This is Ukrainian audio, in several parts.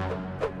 Thank you.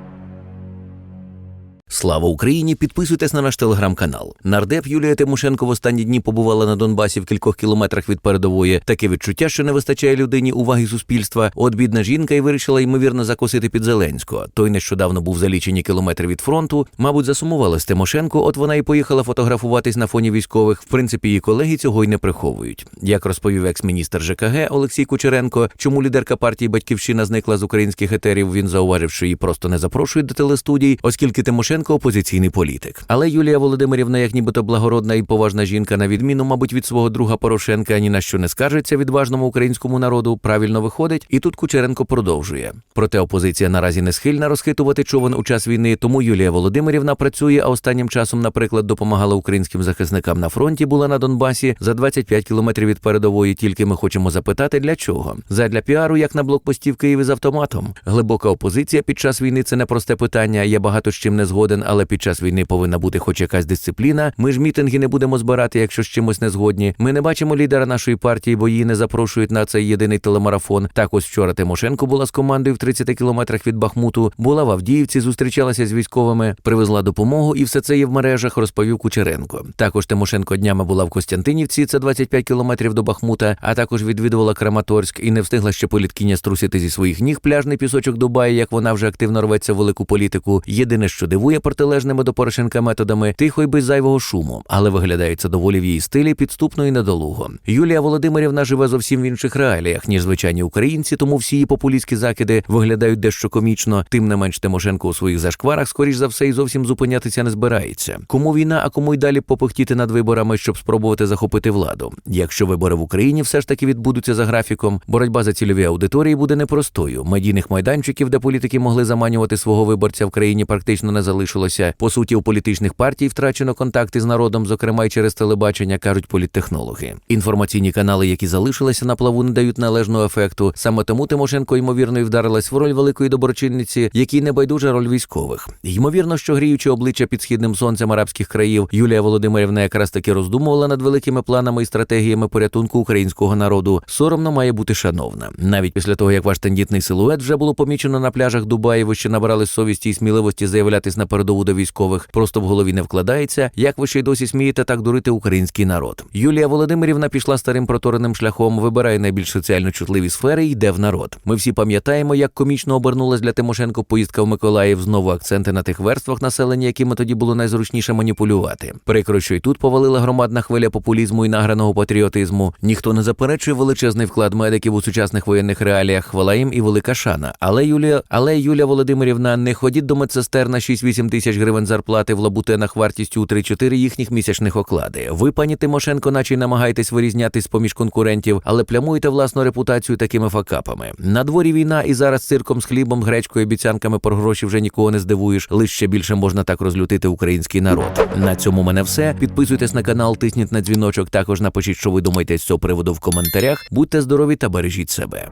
Слава Україні! Підписуйтесь на наш телеграм-канал. Нардеп Юлія Тимошенко в останні дні побувала на Донбасі в кількох кілометрах від передової. Таке відчуття, що не вистачає людині уваги суспільства. От бідна жінка і вирішила ймовірно закосити під Зеленського. Той нещодавно був за лічені кілометри від фронту. Мабуть, засумувала з Тимошенко. От вона і поїхала фотографуватись на фоні військових. В принципі, її колеги цього й не приховують. Як розповів екс-міністр ЖКГ Олексій Кучеренко, чому лідерка партії Батьківщина зникла з українських етерів. Він зауважив, що її просто не запрошують до телестудій, оскільки Тимошенко опозиційний політик. Але Юлія Володимирівна, як нібито благородна і поважна жінка, на відміну, мабуть, від свого друга Порошенка, ні на що не скаржиться відважному українському народу, правильно виходить, і тут Кучеренко продовжує. Проте опозиція наразі не схильна розхитувати човен у час війни, тому Юлія Володимирівна працює, а останнім часом, наприклад, допомагала українським захисникам на фронті, була на Донбасі за 25 кілометрів від передової. Тільки ми хочемо запитати, для чого? Задля піару, як на блокпості в Києві з автоматом. Глибока опозиція під час війни це непросте питання. Я багато з чим не згоден, але під час війни повинна бути хоч якась дисципліна. Ми ж мітинги не будемо збирати, якщо з чимось не згодні. Ми не бачимо лідера нашої партії, бо її не запрошують на цей єдиний телемарафон. Так ось вчора Тимошенко була з командою в 30 кілометрах від Бахмуту, була в Авдіївці, зустрічалася з військовими, привезла допомогу, і все це є в мережах, розповів Кучеренко. Також Тимошенко днями була в Костянтинівці, це 25 кілометрів до Бахмута, а також відвідувала Краматорськ і не встигла ще політкиня струсити зі своїх ніг пляжний пісочок Дубаї, як вона вже активно рветься в велику політику. Єдине, що дивує протилежними до Порошенка методами, тихо й без зайвого шуму, але виглядає це доволі в її стилі підступно і недолуго. Юлія Володимирівна живе зовсім в інших реаліях, ніж звичайні українці, тому всі її популістські закиди виглядають дещо комічно. Тим не менш Тимошенко у своїх зашкварах, скоріш за все, і зовсім зупинятися не збирається. Кому війна, а кому й далі попихтіти над виборами, щоб спробувати захопити владу. Якщо вибори в Україні все ж таки відбудуться за графіком, боротьба за цільові аудиторії буде непростою. Медійних майданчиків, де політики могли заманювати свого виборця в країні, практично не залишилося. По суті, у політичних партій втрачено контакти з народом, зокрема й через телебачення, кажуть політтехнологи. Інформаційні канали, які залишилися на плаву, не дають належного ефекту. Саме тому Тимошенко ймовірно і вдарилась в роль великої доброчинниці, якій не байдужа роль військових. Ймовірно, що гріючи обличчя під східним сонцем арабських країв, Юлія Володимирівна якраз таки роздумувала над великими планами і стратегіями порятунку українського народу. Соромно має бути шановна. Навіть після того, як ваш тендітний силует вже було помічено на пляжах Дубаї, ви ще набрали совісті і сміливості заявлятись на передову до військових. Просто в голові не вкладається, як ви ще й досі смієте так дурити український народ. Юлія Володимирівна пішла старим протореним шляхом, вибирає найбільш соціально чутливі сфери йде в народ. Ми всі пам'ятаємо, як комічно обернулась для Тимошенко поїздка в Миколаїв. Знову акценти на тих верствах населення, якими тоді було найзручніше маніпулювати. Прикро, що й тут повалила громадна хвиля популізму і награного патріотизму. Ніхто не заперечує величезний вклад медиків у сучасних воєнних реаліях. Хвала їм і велика шана. Але Юлія, але Юлія Володимирівна, не ходіть до медсестер на 6-8 тисяч гривень зарплати в лабутенах вартістю у 3-4 їхніх місячних оклади. Ви, пані Тимошенко, наче й намагаєтесь вирізнятись поміж конкурентів, але плямуєте власну репутацію такими факапами. На дворі війна і зараз цирком з хлібом, гречкою, обіцянками про гроші вже нікого не здивуєш. Лише більше можна так розлютити український народ. На цьому мене все. Підписуйтесь на канал, тисніть на дзвіночок. Також напишіть, що ви думаєте з цього приводу в коментарях. Будьте здорові та бережіть себе.